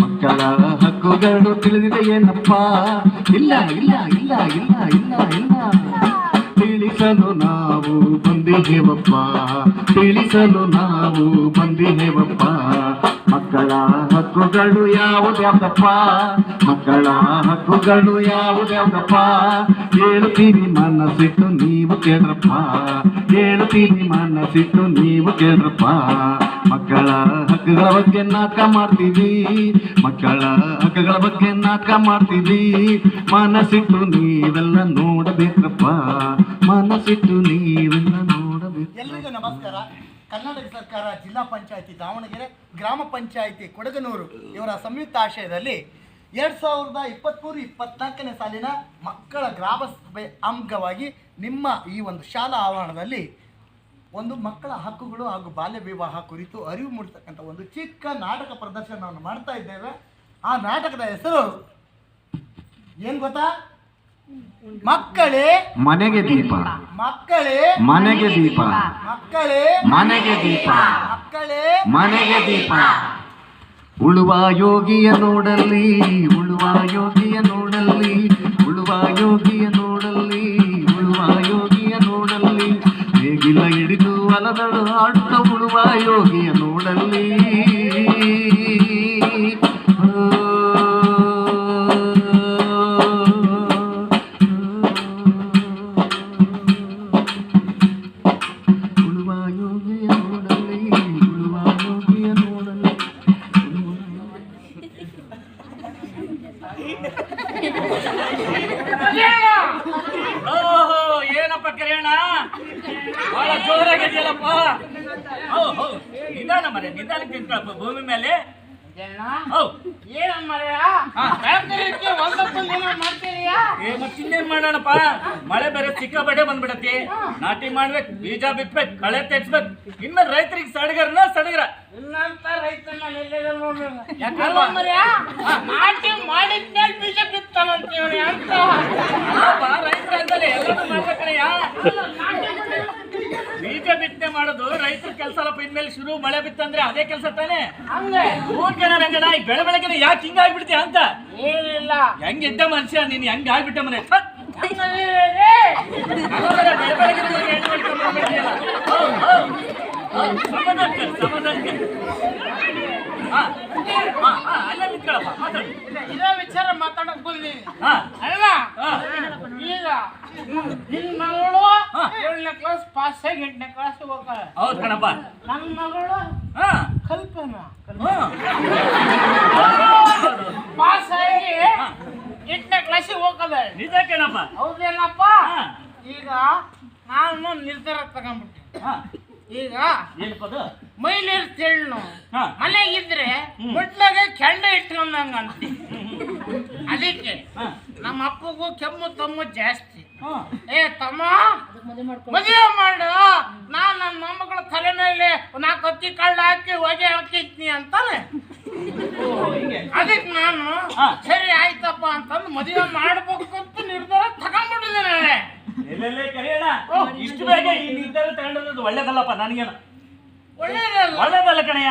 ಮಕ್ಕಳ ಹಕ್ಕುಗಳು ತಿಳಿದಿದೆ ಏನಪ್ಪ ಇಲ್ಲ ಇಲ್ಲ ಇಲ್ಲ ಇಲ್ಲ ಇಲ್ಲ ಇಲ್ಲ ತಿಳಿಸಲು ನಾವು ಬಂದಿದ್ದೇವಪ್ಪ ತಿಳಿಸಲು ನಾವು ಬಂದಿದ್ದೇವಪ್ಪ ಮಕ್ಕಳ ಹಕ್ಕುಗಳು ಯಾವುದ್ಯಾವ್ದಪ್ಪ ಮಕ್ಕಳ ಹಕ್ಕುಗಳು ಯಾವುದ್ಯಾವ್ದಪ್ಪ ಹೇಳ್ತೀವಿ ಮನಸ್ಸಿಟ್ಟು ನೀವು ಕೇಳ್ರಪ್ಪ. ಹೇಳ್ತೀವಿ ಮನಸ್ಸಿಟ್ಟು ನೀವು ಕೇಳ್ರಪ್ಪ. ಮಕ್ಕಳ ಹಕ್ಕುಗಳ ಬಗ್ಗೆ ನಾಟಕ ಮಾಡ್ತೀವಿ. ಮಕ್ಕಳ ಹಕ್ಕುಗಳ ಬಗ್ಗೆ ನಾಟಕ ಮಾಡ್ತೀವಿ. ಮನಸ್ಸಿಟ್ಟು ನೀವೆಲ್ಲ ನೋಡಬೇಕಪ್ಪ. ಮನಸ್ಸಿಟ್ಟು ನೀವೆಲ್ಲ ನೋಡಬೇಕು. ನಮಸ್ಕಾರ. ಕರ್ನಾಟಕ ಸರ್ಕಾರ ಜಿಲ್ಲಾ ಪಂಚಾಯಿತಿ ದಾವಣಗೆರೆ, ಗ್ರಾಮ ಪಂಚಾಯಿತಿ ಕೊಡಗನೂರು ಇವರ ಸಂಯುಕ್ತ ಆಶಯದಲ್ಲಿ ಎರಡು ಸಾವಿರದ ಇಪ್ಪತ್ತ್ಮೂರು ಇಪ್ಪತ್ನಾಲ್ಕನೇ ಸಾಲಿನ ಮಕ್ಕಳ ಗ್ರಾಮ ಸಭೆ ಅಂಗವಾಗಿ ನಿಮ್ಮ ಈ ಒಂದು ಶಾಲಾ ಆವರಣದಲ್ಲಿ ಒಂದು ಮಕ್ಕಳ ಹಕ್ಕುಗಳು ಹಾಗೂ ಬಾಲ್ಯ ವಿವಾಹ ಕುರಿತು ಅರಿವು ಮೂಡಿಸ್ತಕ್ಕಂಥ ಒಂದು ಚಿಕ್ಕ ನಾಟಕ ಪ್ರದರ್ಶನವನ್ನು ಮಾಡ್ತಾ ಇದ್ದೇವೆ. ಆ ನಾಟಕದ ಹೆಸರು ಏನು ಗೊತ್ತಾ? ಮಕ್ಕಳೇ ಮನೆಗೆ ದೀಪ. ಮಕ್ಕಳೇ ಮನೆಗೆ ದೀಪ. ಮಕ್ಕಳೇ ಮನೆಗೆ ದೀಪ. ಮಕ್ಕಳೇ ಮನೆಗೆ ದೀಪ. ಉಳುವ ಯೋಗಿಯ ನೋಡಲ್ಲಿ ಉಳುವ ಯೋಗಿಯ ನೋಡಲ್ಲಿ ಉಳುವ ಯೋಗಿಯ ನೋಡಲ್ಲಿ ಉಳುವ ಯೋಗಿಯ ನೋಡಲ್ಲಿ ಹೇಗಿಲ್ಲ ಹಿಡಿದು ಅಲದಳು ಆಡುತ್ತ ಉಳುವ ಯೋಗಿಯ ನೋಡಲ್ಲಿ. ಇನ್ನೇನ್ ಮಾಡೋಣಪ್ಪ? ಮಳೆ ಬೇರೆ ಸಿಕ್ಕಾಪಟ್ಟೆ ಬಂದ್ಬಿಡತಿ ನಾಟಿ ಮಾಡ್ಬೇಕು ಬೀಜ ಬಿತ್ಬೇಕು ಕಳೆ ತೆಗ್ಸ್ಬೇಕು. ಇನ್ನ ರೈತರಿಗೆ ಸಡಗರನ ಸಡಗರ. ಇನ್ನಂತ ರೈತನ ನಾಟಿ ಮಾಡಿದ್ಮೇಲೆ ಬೀಜ ಅಲ್ಲಪ್ಪ ರೈತರ ಎಲ್ಲರೂ ಮಾಡ್ಬೇಕಣಯ್ಯ ಬೀಜ ಬಿತ್ತನೆ ಮಾಡೋದು. ರೈತರ ಕೆಲಸ ಅಲ್ಲಪ್ಪ ಇನ್ಮೇಲೆ ಶುರು ಮಳೆ ಬಿತ್ತಂದ್ರೆ ಅದೇ ಕೆಲಸ ತಾನೇ? ಊರ್ ಕಣ ರಂಗನ ಈ ಬೆಳೆ ಬೆಳಗ್ಗೆ ಯಾಕೆ ಹಿಂಗ ಆಗ್ಬಿಡ್ತೀಯ ಅಂತ? ಏನಿಲ್ಲ. ಹೆಂಗಿದ್ದ ಮನುಷ್ಯ ನೀನ್ ಹೆಂಗ ಆಗ್ಬಿಟ್ಟ ಮನೆ? ಸಮಾಧಾನ ಹಂಗಂದ್ರೆ ಅಲ್ಲಲ್ಲ, ಬೆಳೆ ಬೆಳಗ್ಗೆ ನಮ್ಗೆ ಹೆಣ್ಣು ಮಾಡ್ಕೊಂಡ್ ಬಂದ್ಬಿಡ್ತೀಯಲ್ಲ. ಹೌದ್, ಹೌದ್. ಹೌದ್, ಸಮಾಧಾನಕ್ಕೆ, ಸಮಾಧಾನಕ್ಕೆ. ಹಾ, ಹಾ, ಹಾ, ಅಲ್ಲೇ ನಿಂತ್ಕೊಳಪ್ಪ, ಮಾತಾಡು. ಇದೇ ವಿಚಾರ ಮಾತಾಡಕ್ ಬಂದೀನಿ ಹಾ, ಅಲ್ಲ ಹಾ. ಈಗ ನಿನ್ ಮಗಳು ಹಾ. ಏಳನೇ ಕ್ಲಾಸ್ ಎಂಟನೇ ಕ್ಲಾಸ್ ಹೋಗ್ತಾಳೆ ಹೌದು ಕಣಪ್ಪ. ನನ್ನ ಮಗಳು ಹಾ. ಕಲ್ಪನಾ. ಪಾಸ್ ಆಗಿ ಎಂಟನೇ ಕ್ಲಾಸಿಗೆ ಹೋಗದೆ ನಿಜ ಕಣಪ್ಪ. ಹೌದೇನಪ್ಪ. ಈಗ ನಾನು ನಿರ್ಧಾರ ತಗೊಂಡ್ಬಿಟ್ಟೆ. ಈಗ ಏನಪ್ಪ ಅದು ಮೈಲಿರ್ ತೆಳ್ಳು. ಮನೆಗಿದ್ರೆ ಮೊಟ್ಲಾಗ ಕೆಂಡ ಇಟ್ಕೊಂಡಂಗ ಅಂತ ಅದಕ್ಕೆ ನಮ್ಮ ಅಪ್ಪಗೂ ಕೆಮ್ಮು ತಮ್ಮು ಜಾಸ್ತಿ. ಏ ತಮ್ಮ ಮದುವೆ ಮಾಡು. ನಾ ನನ್ನ ಮೊಮ್ಮಗಳ ತಲೆ ಮೇಲೆ ನಾಲ್ಕು ಹತ್ತಿ ಕಳ್ಳ ಹಾಕಿ ಹೊಗೆ ಹಾಕಿದ್ನಿ ಅಂತಾನೆ. ಅದಕ್ಕೆ ನಾನು. ಸರಿ ಆಯ್ತಪ್ಪ ಅಂತಂದು ಮದುವೆ ಮಾಡ್ಬೇಕು ಅಂತ ನಿರ್ಧಾರ ತಗೊಂಡ್ಬಿಟ್ಟಿದ್ದೇನೆ ಇಷ್ಟು ಬೇಗ ಈ ನಿರ್ಧಾರ ತಗೊಂಡದ್ದು ಒಳ್ಳೇದಲ್ಲಪ್ಪ ನನಗೇನು. ಒಳ್ಳೇದಲ್ಲ. ಒಳ್ಳೇದಲ್ಲ ಕಣಯ್ಯ.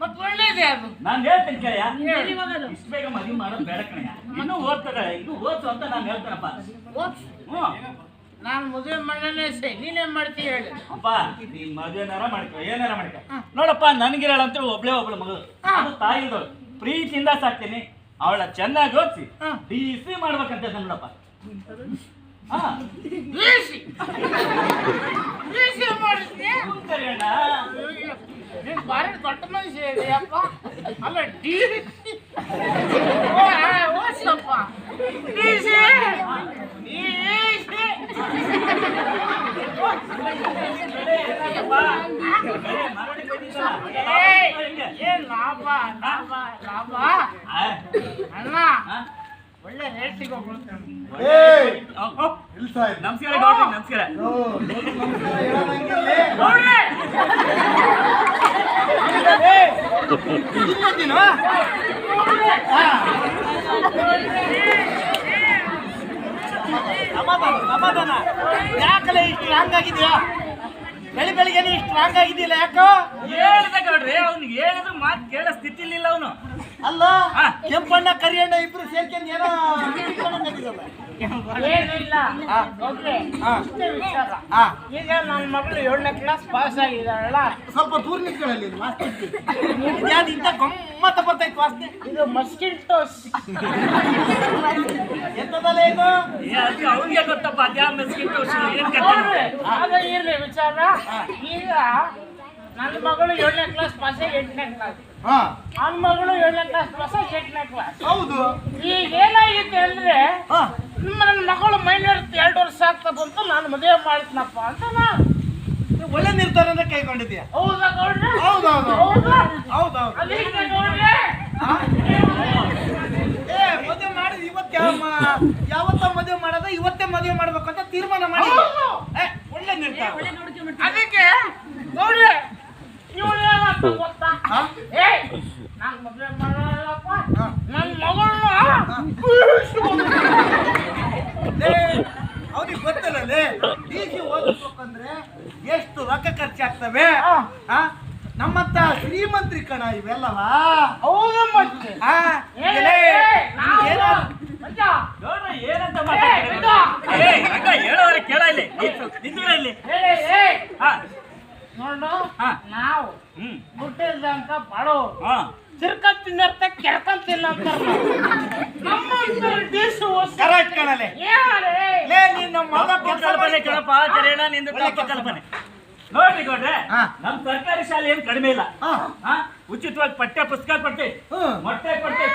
ಮತ್ ಒಳ್ಳೇದೇ ಅದು. ನಾನು ಹೇಳ್ತೇನೆ ಕಣಯ್ಯ. ಇಷ್ಟು ಬೇಗ ಮದುವೆ ಮಾಡೋದು ಬೇಡ ಕಣಯ್ಯ. ಇನ್ನೂ ಓದ್ತದೆ ಇದು ಓದ್ಸು ಅಂತ ನಾನು ಹೇಳ್ತೇನಪ್ಪ. ಓದ್ಸು. ನಾನು ಮದುವೆ ಮಾಡಲೇ ಸರಿ ನೀನೇನ್ ಮಾಡ್ತೀಯ ಹೇಳಿ. ಅಪ್ಪ ನೀನ್ ಮದುವೆನಾರ ಮಾಡ್ಕೊ ಏನಾರ ಮಾಡ್ಕೊ. ನೋಡಪ್ಪ ನನಗಿರಳಂತ ಒಬ್ಳೆ ಒಬ್ಳು ಮಗಳು. ತಾಯಿ ಅದು ತಾಯಿದವಳು ಪ್ರೀತಿಯಿಂದ ಸಾಕ್ತೀನಿ. ಅವಳ ಚೆನ್ನಾಗಿ ಓದಿಸಿ. ಡಿ ಸಿ ಮಾಡ್ಬೇಕಂತ ನೋಡಪ್ಪ. ಹಾ. ನೀನ್ ಬಾರಿ ದೊಡ್ಡ ಮನುಷ್ಯ ಇದೆಯಪ್ಪ. ಅಲ್ಲ ಡಿ ಏನ್ ಲಾಭ ಲಾಭ ಲಾಭ ಅಣ್ಣ ಒಳ್ಳೆ ರೇಟಿಗೆ ನಮಸ್ಕಾರ ನಮಸ್ಕಾರ ನಮಸ್ಕಾರ ಸಮಾಧಾನ ಯಾಕಲ್ಲ ಯಾಕಲೇ ಸ್ಟ್ರಾಂಗ್ ಆಗಿದೆಯಾ ಬೆಳಿ ಬೆಳಿಗ್ಗೆನೇ ಸ್ಟ್ರಾಂಗ್ ಆಗಿದೆಯಲ್ಲ ಯಾಕೋ ಹೇಳಿದ ಗೌಡ್ರಿ ಅವ್ನಿಗೆ ಹೇಳಿದ್ರು ಮಾತು ಕೇಳೋ ಸ್ಥಿತಿಲಿಲ್ಲ ಅವನು ಅಲ್ಲ ಕೆಂಪಣ್ಣ ಕರಿಯಣ್ಣ ಇಬ್ರು ಸೇರ್ಕೊಂಡು ಏನೋ ಏನಿಲ್ಲ. ಒಬ್ರೆ ಹಾ. ಇಷ್ಟೇ ವಿಚಾರ. ಹಾ. ಈಗ ನನ್ನ ಮಗಳು ಏಳನೇ ಕ್ಲಾಸ್ ಪಾಸ್ ಆಗಿದ್ದಾಳಲ್ಲ. ಸ್ವಲ್ಪ ದೂರ ನಿಂತ್ಕೊಳ್ಳಿ ಇಲ್ಲಿ ವಾಸ್ತಿ ಇದ್ಯಾವ್ದು ಇಂಥ ಗಮ್ಮತ್ತ ಬರ್ತೈತೆ ವಾಸನೆ ಇದು ಮಸ್ಕಿಟೋಸ್ ಎಂತದಲ್ಲ ಇದು? ಏ, ಅದು ಅವ್ನಿಗೆ ಗೊತ್ತಪ್ಪ ಅದ್ಯಾವ ಮೆಸ್ಕಿಟ್ಟು ಏನ್ ಕತೆ ನೋಡ್ರಿ, ಅದು ಇರ್ಲಿ ವಿಚಾರ. ಈಗ ನನ್ನ ಮಗಳು ಏಳನೇ ಕ್ಲಾಸ್ ಪಾಸ್ ಎಂಟನೇ ಕ್ಲಾಸ್ ನನ್ನ ಮಗಳು ಏಳನೇ ಕ್ಲಾಸ್ ಪಾಸ್ ಎಂಟನೇ ಕ್ಲಾಸ್ ಹೌದು. ಈಗ ಏನಾಗಿದೆ ಅಂದ್ರೆ ನನ್ನ ಮಗಳು ಮೈನರ್ ಎರಡು ವರ್ಷ ಆಗ್ತಾ ಬಂತು ನಾನು ಮದುವೆ ಮಾಡ್ತೀನಪ್ಪ ಅಂತ ನಾನು ಒಳ್ಳೆ ನಿರ್ಧಾರನ ಕೈಗೊಂಡಿದ್ಯಾ ಹೌದಾ ಗೌಡ್ರೆ? ಹೌದೌದು. ಹೌದಾ? ಹೌದೌದು. ಅದಕ್ಕೆ ಗೌಡ್ರೆ? ಏ ಮದುವೆ ಮಾಡಿದ್ ಇವತ್ತು ಯಾವತ್ತ ಮದುವೆ ಮಾಡೋದ ಇವತ್ತೇ ಮದುವೆ ಮಾಡ್ಬೇಕು ಅಂತ ತೀರ್ಮಾನ ಮಾಡಿ ಒಳ್ಳೆ ನಿರ್ಧಾರ. ಅದಕ್ಕೆ ಗೌಡ್ರೆ ಅವ್ನಿಗೆ ಗೊತ್ತಲ್ಲ ಡಿ ಸಿ ಓದಿಸ್ಬೇಕಂದ್ರೆ ಎಷ್ಟು ರೊಕ್ಕ ಖರ್ಚಾಗ್ತವೆ? ನಮ್ಮಂತ ಶ್ರೀಮಂತ್ರಿ ಕಣ ಇವೆಲ್ಲವಾ? ಹೌದು ಮತ್ತೆ. ಏನಂತ ಮಾತಾಡ್ತೀರಿ ಹೇಳೋರೆ ಕೇಳ ಇಲ್ಲಿ. ನಿಂತು ಇಲ್ಲಿ. ಏ, ಏ, ಹಾ. ನೋಡು ನಾವು ಹ್ಮ್. ಹುಟ್ಟಿದಂತ ಬಡವರು ಹಾ. ತಿರ್ಕೊಂಡ್ ತಿನ್ನರ್ತ ಕೆರ್ಕೊಂಡ್ ತಿನ್ನ ಅಂತಾರ ನಮ್ಮ ಡಿಶ್ ಕರೆಕ್ಟ್ ಕಣಲೆ. ಏ ನಮ್ಮ ಮಗ ಕಲ್ಪನೆ ಕೇಳಪ್ಪ ಕರೆಯಣ ನಿಂದು ಕಲ್ಪನೆ. ನೋಡ್ರಿ ಗೌಡ್ರೆ. ನಮ್ ಸರ್ಕಾರಿ ಶಾಲೆ ಏನ್ ಕಡಿಮೆ ಇಲ್ಲ? ಉಚಿತವಾಗಿ ಪಠ್ಯ ಪುಸ್ತಕ ಕೊಡ್ತೆ. ಮೊಟ್ಟೆ ಕೊಡ್ತೆ.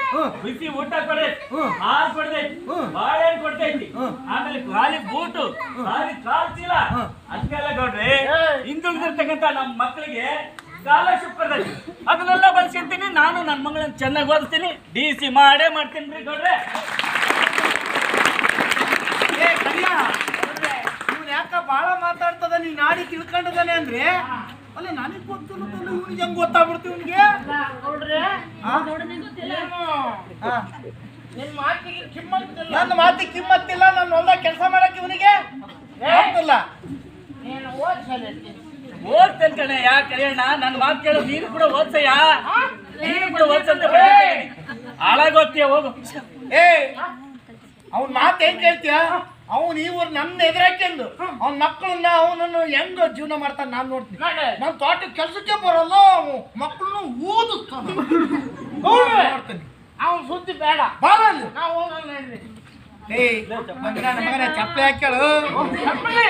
ಬಿಸಿ ಊಟ ಕೊಡ್ತೈತಿ. ಹಾಲು ಕೊಡ್ತೈತಿ. ಬಾಳೆಹಣ್ಣು ಕೊಡ್ತೈತಿ. ಆಮೇಲೆ ಖಾಲಿ ಬೂಟು. ಖಾಲಿ ಕಾಲ್ ಚೀಲ ಅದಕ್ಕೆಲ್ಲ ಗೌಡ್ರಿ. ಹಿಂದುಳಿದಿರ್ತಕ್ಕಂಥ ನಮ್ಮ ಮಕ್ಕಳಿಗೆ ಸ್ಕಾಲರ್ಶಿಪ್ ಬರ್ತೈತಿ ಅದನ್ನೆಲ್ಲ ಬಳಸಿರ್ತೀನಿ ನಾನು ನನ್ನ ಮಗಳನ್ನ ಚೆನ್ನಾಗಿ ಓದಿಸ್ತೀನಿ. ಡಿ ಸಿ ಮಾಡೇ ಮಾಡ್ತೀನಿ ರೀ ಗೌಡ್ರೆ. ಯಾಕ ಬಾಳ ಮಾತಾಡ್ತದ? ನೀನ್ ನಾಡಿ ತಿಳ್ಕೊಂಡಿದ್ದಾನೆ ಅಂದ್ರೆ? ಅಲ್ಲ ನನಗ್ ಗೊತ್ತಿಲ್ಲ ಇವನಿಗೆ ಹೆಂಗ್ ಗೊತ್ತಾಗ್ಬಿಡ್ತು ಇವನಿಗೆ? ಏನು? ನನ್ನ ಮಾತಿಗೆ ಕಿಮ್ಮತ್ತಿಲ್ಲ ನನ್ನ ಹೊಲ್ದಾಗ ಕೆಲಸ ಮಾಡಕ್ ಇವನಿಗೆ? ಗೊತ್ತಿಲ್ಲ ಓದ್ತೇನೆ ಕಣೆ ಯಾ ಕರಿಯಣ್ಣ ನನ್ನ ಮಾತು ಕೇಳೋ ನೀನು ಕೂಡ ಓದ್ಸಯ್ಯ? ನೀನು ಕೂಡ ಓದ್ಸಂತ ಹಾಳಾಗೋಗ್ತೀಯ ಹೋಗು. ಏ ಅವ್ನ ಮಾತು ಹೆಂಗ್ ಕೇಳ್ತೀಯ? ಅವ್ನು ಇವ್ರು ನನ್ನ ಎದುರಾಕೆಂದು ಅವ್ನ ಮಕ್ಕಳನ್ನ ಅವನನ್ನು ಹೆಂಗ ಜೀವನ ಮಾಡ್ತಾನೆ ನಾನು ನೋಡ್ತೀನಿ. ನೋಡಿ. ನನ್ನ ತೋಟಕ್ಕೆ ಕೆಲಸಕ್ಕೆ ಬರಲ್ಲ ಅವನು ಮಕ್ಕಳನ್ನ ಓದಿಸ್ತಾನೆ ನೋಡ್ತೀನಿ. ಅವನು ಸುದ್ದಿ ಬೇಡ. ಬರಲ್ಲ ನಾವು ಹೋಗಲ್ಲ ಏಯ್ ಮಗನ ಮಗನ ಚಪ್ಪಲಿ ಹಾಕ್ಯಾಳು. ಚಪ್ಪಲಿ.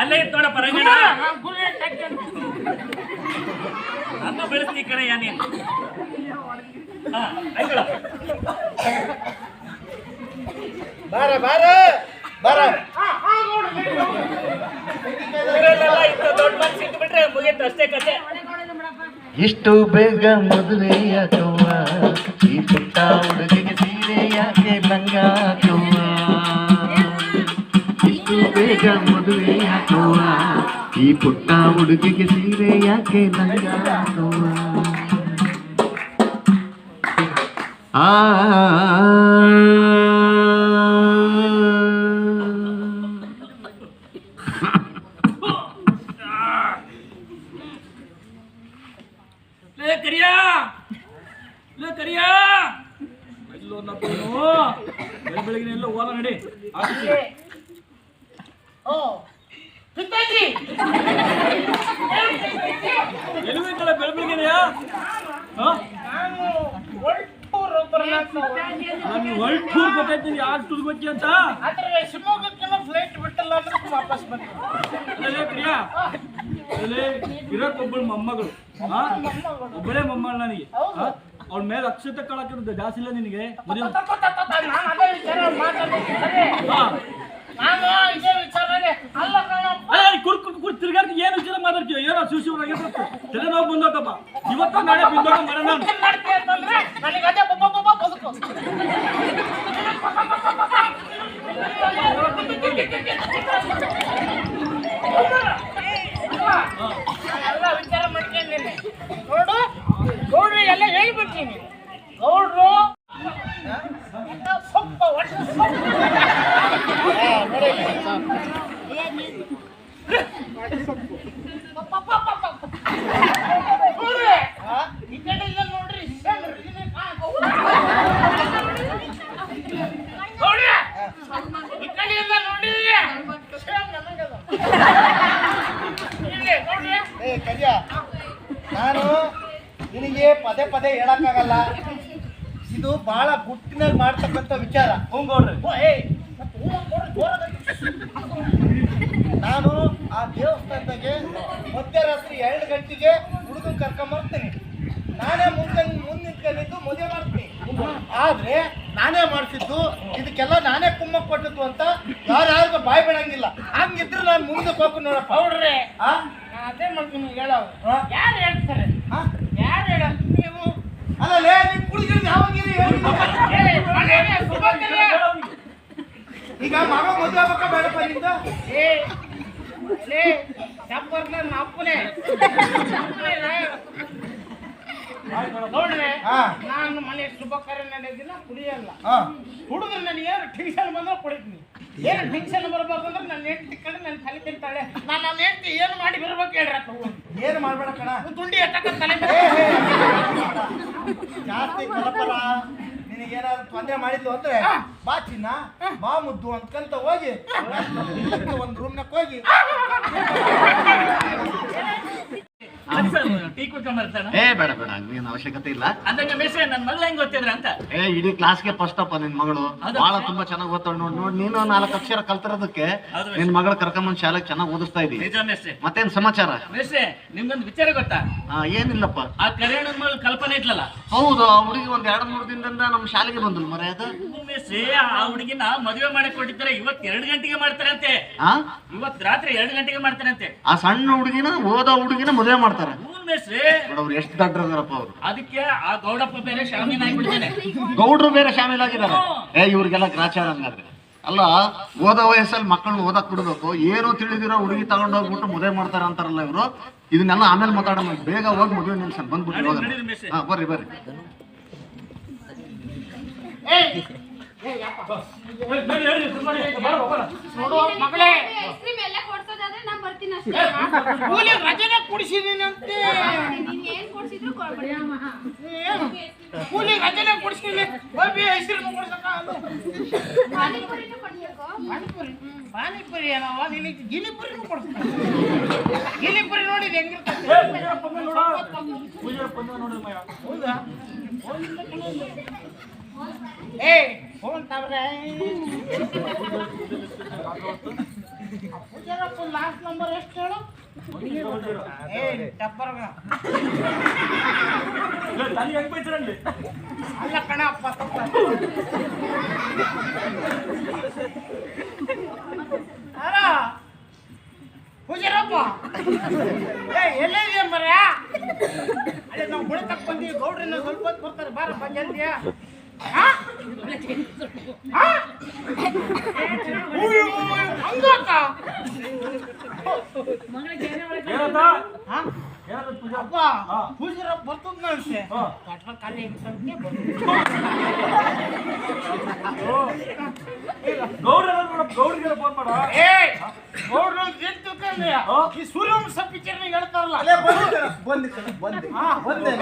ಅಲ್ಲೇ ಗುರಿ ಕಟ್ಕೊಂಡು ನನ್ನ ಬೆಳೆಸ್ತಿ ಕಣೆ ಯಾ ನೀನು. ಹಾ, ಆಯ್ತಲ್ಲ. ಬಾರ ಬಾರ ಬಾರ ಹಾ ಹಾ ನೋಡ್ರಿ ಊರಲ್ಲೆಲ್ಲ ಇಂಥ ದೊಡ್ಡ ಮನ್ಸು ಇಟ್ಟು ಬಿಟ್ರೆ ಮುಗೀತು ಅಷ್ಟೇ ಕತೆ ಇಷ್ಟು ಬೇಗ ಮದುವೆ ಯಾಕವ್ವ ಈ ಪುಟ್ಟ ಹುಡುಗಿಗೆ ಸೀರೆ ಯಾಕೆ ಲಂಗ ಹಾಕವ್ವ ಇಷ್ಟು ಬೇಗ ಮದುವೆ ಯಾಕವ್ವ ಈ ಪುಟ್ಟ ಹುಡುಗಿಗೆ ಸೀರೆ ಯಾಕೆ ಲಂಗ ಆ ಕರಿಯ! ಲೇ ಕರಿಯಾ! ಎಲ್ಲೋ ನಪ್ಪನು ಎಲ್ಲೋ ಹೋದ ನಡಿ. ಓ ಪಿತಾಜಿ ಎಲ್ಲಿಗೋಯ್ತಲ್ಲ ಬೆಳ ಬೆಳಗಿನೆಯಾ ಹಾ? ನಾನು ನಾನು ವರ್ಲ್ಡ್ ಟೂರ್ ಗೊತ್ತೈತಿ ಯಾರು ಟೂರ್ ಗೊತ್ತಿ ಅಂತ? ಆದ್ರೆ ಶಿವಮೊಗ್ಗಕ್ಕೆಲ್ಲ ಫ್ಲೈಟ್ ಬಿಟ್ಟಲ್ಲ ಅಂದ್ರೆ ವಾಪಸ್ ಬಂದೆ ಪ್ರಿಯಾ. ಅಲ್ಲೇ ಇರೋಕ್ ಒಬ್ಬಳು ಮೊಮ್ಮಗಳು. ಒಬ್ಬಳೇ ಮೊಮ್ಮಗಳು ನನಗೆ. ಅವಳ ಮೇಲೆ ಅಕ್ಷತೆ ಕಳಕಿರುತ್ತೆ ಜಾಸ್ತಿ ಇಲ್ಲ ನಿನಗೆ? ತಿರ್ಗಾಡ್ಕ ಏನು ವಿಚಾರ ಮಾತಾಡ್ತೀವಿ ಏನೋ ಶಿವ ಶಿವರಾಗಿ ಇವತ್ತ ನಾಳೆ ಬಿದ್ದೋಗ ಮರ ನಾನು ಏನ್ ಮಾಡ್ತಿ ಅಂತಂದ್ರೆ ನನಗೆ ಅದೇ ಬೊಬ್ಬ ಬೊಬ್ಬ ಬದುಕು ಎಲ್ಲ ವಿಚಾರ ಮಾಡ್ಕೊಂಡಿದ್ದೀನಿ ನೋಡು ಗೌಡ್ರು ಎಲ್ಲ ಹೇಳ್ಬಿಡ್ತೀನಿ ಗೌಡ್ರು ಸ್ವಲ್ಪ ಒಟ್ಟು ಸ್ವಲ್ಪ ನಿನಗೆ ಪದೇ ಪದೇ ಹೇಳಕ್ಕಾಗಲ್ಲ. ಇದು ಬಹಳ ಗುಟ್ಟಿನಾಗ ಮಾಡ್ತಕ್ಕಂಥ ವಿಚಾರ. ಹೂಂಗೌಡ್ರಿ. ನಾನು ಆ ದೇವಸ್ಥಾನದಾಗೆ ಮಧ್ಯರಾತ್ರಿ ಎರಡು ಗಂಟೆಗೆ ಹುಡುಗ ಕರ್ಕೊಂಬರ್ತೀನಿ ನಾನೇ ಮುಂದೆ ಮುಂದೆ ನಿಂತ್ಕೊಂಡಿದ್ದು ಮದುವೆ ಮಾಡ್ತೀನಿ. ಆದ್ರೆ ನಾನೇ ಮಾಡ್ತಿದ್ದು ಇದಕ್ಕೆಲ್ಲ ನಾನೇ ಕುಮ್ಮ ಕೊಟ್ಟಿದ್ದು ಅಂತ ಯಾರ್ಯಾರಿಗೂ ಬಾಯ್ ಬಿಡಂಗಿಲ್ಲ. ಹಂಗಿದ್ರೆ ನಾನು ಮುಂದಕ್ಕೆ ಹೋಗ್ತೀನಿ ನೋಡಪ್ಪ. ಪೌಡ್ರೆ ಆ? ನಾ ಅದೇ ಹೇಳೋದು. ಹಾ? ಯಾರು ಹೇಳ್ತಾರೆ? ಯಾರು ಹೇಳೋದು? ನೀವು? ಅಲ್ಲ ನೀವು ಕುಡಿದಿರೋದು ಯಾವಾಗಿರಿ. ಈಗ ಮಗ ಮದುವೆ ಆಗ್ಬೇಕಾ ಬೇಡಪ್ಪ ನಿಂದ ಏ ನನ್ನ ಅಪ್ಪನೇ? ನೋಡ್ರಿ. ನಾನು ಮನೆ ಶುಭ ಕಾರ್ಯ ನಡೆದಿಲ್ಲ ಕುಡಿಯಲ್ಲ. ಕುಡಿದ್ರೆ ಹುಡುಗರು ನನಗೆ ಟೆನ್ಷನ್ ಬಂದ್ರೆ ಕುಡಿತೀನಿ. ಏನು ಪೆನ್ಷನ್ ಬರ್ಬೇಕು ಅಂದ್ರೆ ನನ್ನ ಹೆಂಡತಿ ಕಡೆ ನನ್ನ ತಲೆ ತಿಂತಾಳೆ ನಾನು ನನ್ನ ಹೆಂಡತಿ ಏನು ಮಾಡಿ ಬರ್ಬೇಕು ಹೇಳ್ರಿ ಏನು ಮಾಡ್ಬೇಡ ಕಣ ತುಂಡಿ ಎತ್ತಕ್ಕ ತಲೆ ಜಾಸ್ತಿ ಕಲಪರ ನಿನಗೇನಾದ್ರು ತೊಂದರೆ ಮಾಡಿದ್ಲು ಅಂದ್ರೆ ಬಾ ಚಿನ್ನ ಬಾ ಮುದ್ದು ಅಂತಕಂತ ಹೋಗಿ ಒಂದು ರೂಮ್ನಾಗ ಹೋಗಿ ಏ ಬೇಡ ಬೇಡ ಹಂಗೇನು ಅವಶ್ಯಕತೆ ಇಲ್ಲ. ಅಂದಂಗ ಮೇಸ್ಟ್ರೆ ನನ್ ಮಗಳ ಹೆಂಗ್ ಗೊತ್ತಿದ್ರ ಅಂತ? ಏ ಇಡೀ ಕ್ಲಾಸ್ಗೆ ಫಸ್ಟ್ ಅಪ್ಪ ನಿನ್ ಮಗಳು? ಬಹಳ ತುಂಬಾ ಚೆನ್ನಾಗಿ ಓದ್ತಾಳ ನೋಡ್ ನೋಡಿ ನೀನು ನಾಲ್ಕು ಅಕ್ಷರ ಕಲ್ತಿರೋದಕ್ಕೆ. ನಿನ್ ಮಗಳ ಕರ್ಕೊಂಬಂದ್ ಶಾಲೆಗೆ ಚೆನ್ನಾಗಿ ಓದಿಸ್ತಾ ಇದೀವಿ ಮತ್ತೇನ್ ಸಮಾಚಾರ? ಮೇಸ್ಟ್ರೆ ನಿಮ್ಗೊಂದು ವಿಚಾರ ಗೊತ್ತಾ? ಆ, ಏನಿಲ್ಲಪ್ಪ. ಆ ಕರೆಯಣ್ಣನ ಮಗಳು ಕಲ್ಪನೆ ಇದ್ಲಲ್ಲ? ಹೌದು ಆ ಹುಡುಗಿ ಒಂದ್ ಎರಡ್ ಮೂರು ದಿನದಿಂದ ನಮ್ ಶಾಲೆಗೆ ಬಂದಲ್ ಮರೆ ಅದು. ಮೇಸ್ಟ್ರೆ ಆ ಹುಡುಗಿನ ಮದುವೆ ಮಾಡಕ್ ಕೊಟ್ಟಿದ್ದಾರೆ ಇವತ್ ಎರಡ್ ಗಂಟೆಗೆ ಮಾಡ್ತಾರಂತೆ. ಆ? ಇವತ್ ರಾತ್ರಿ ಎರಡ್ ಗಂಟೆಗೆ ಮಾಡ್ತಾರಂತೆ. ಆ ಸಣ್ಣ ಹುಡುಗಿನ ಓದೋ ಹುಡುಗಿನ ಮದುವೆ ಮಾಡ್ತಾರ ಅವ್ರು ಎಷ್ಟು ದಡ್ಡರದಾರಪ್ಪ ಅವ್ರು? ಅದಕ್ಕೆ ಆ ಗೌಡಪ್ಪ ಬೇರೆ ಶಾಮೀಲ್ ಆಗಿಬಿಡ್ತಾನೆ. ಗೌಡ್ರು ಬೇರೆ ಶಾಮೀಲಾಗಿದ್ದಾರೆ ಏ ಇವ್ರಿಗೆಲ್ಲ ಗ್ರಾಚಾರ ಹಂಗಾದ್ರೆ. ಅಲ್ಲ ಓದೋ ವಯಸ್ಸಲ್ಲಿ ಮಕ್ಕಳನ್ನ ಓದಕ್ ಬಿಡ್ಬೇಕು. ಏನು ತಿಳಿದಿರೋ ಹುಡುಗಿ ತಗೊಂಡೋಗ್ಬಿಟ್ಟು ಮದುವೆ ಮಾಡ್ತಾರ ಅಂತಾರಲ್ಲ ಇವರು. ಇದನ್ನೆಲ್ಲ ಆಮೇಲೆ ಮಾತಾಡೋಣ. ಬೇಗ ಹೋಗಿ ಮದುವೆ ನಿಲ್ಸನ್ ಬಂದ್ಬಿಟ್ಟು ಹೋದ್ರೆ ಹೋಗೋಣ. ಹಾ ಬರ್ರಿ ಬರ್ರಿ. ನೋಡು ಮಗಳೇ ಐಸ್ ಕ್ರೀಮ್ ಎಲ್ಲ ಕೊಡ್ಸೋದಾದ್ರೆ ನಾನ್ ಬರ್ತೀನಿ ಅಷ್ಟೇ ಕೂಲಿ ರಜನೆ ಕುಡಿಸಿದೀನಂತೆ. ಕೂಲಿ ರಜನೆ ಕುಡಿಸಿದೀನಿ. ಗೋಬಿ ಹೆಸರು ಪಾನಿಪುರಿ ಪಾನಿಪುರಿ ಏನವ? ನಿನಗೆ ಗಿಲಿಪುರಿನೂ ಕೊಡ್ತೀನಿ ಗಿಲಿಪುರಿ ನೋಡಿದ್ ಹೆಂಗಿರ್ತದೆ. ಹೌದಾ? ಏ ಫೋನ್ ತವ್ರೆ. ಲಾಸ್ಟ್ ನಂಬರ್ ಎಷ್ಟು ಹೇಳು ಏ ಟಪ್ಪರ್ಗ ಅಲ್ಲ ಕಣಪ್ಪ ತಪ್ಪ ಅರ ಪೂಜಾರಪ್ಪ ಏ ಎಲ್ಲಿದೆಯ ಮರ ಅದೇ ನಾವು ಗುಳಿತಕ್ಕೆ ಬಂದೀವಿ ಗೌಡ್ರಿನ ಸ್ವಲ್ಪ ಹೊತ್ತು ಬರ್ತಾರೆ ಬಾರ ಬಂದ್ ಜಲ್ದಿಯ ಹಾ? ಹಾ? ಉಯ್ಯ್, ಉಯ್ಯ್, ಹಂಗಾತ? ಹಾ? ಅಪ್ಪ ಪೂಜಾರಪ್ಪ ಬರ್ತದ. ನನ್ಸೆ ಕಟ್ರ ಖಾಲಿ ಇರ್ತಂತೆ ಏ ಗೌಡ್ರು ಏನ್ ತಿಳ್ಕೊಂಡೆ ಈ ಸೂರ್ಯವಂಶ ಪಿಕ್ಚರ್ ಹೇಳ್ತಾರಲ್ಲ. ಅಲ್ಲೇ ಬಂದೆ ಬಂದೆ ಬಂದೆ. ಹಾ. ಬಂದೆ.